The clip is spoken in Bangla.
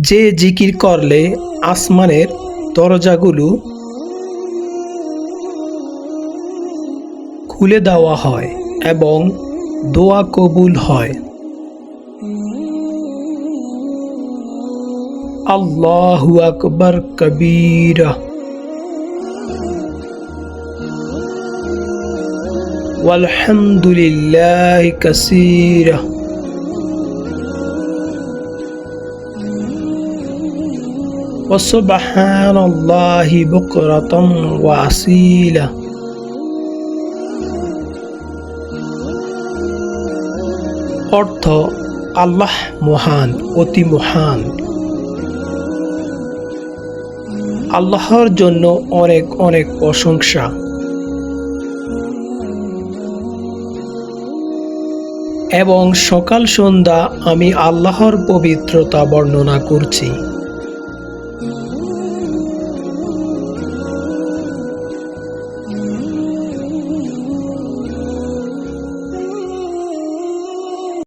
যে জিকির করলে আসমানের দরজাগুলো খুলে দেওয়া হয় এবং দোয়া কবুল হয় আল্লাহু আকবর কবীরা والحمد لله كثيرا وسبحان الله بكرة وأصيلا অর্থ আল্লাহ মহান অতি মহান আল্লাহর জন্য অনেক অনেক প্রশংসা এবং সকাল সন্ধ্যা আমি আল্লাহর পবিত্রতা বর্ণনা করছি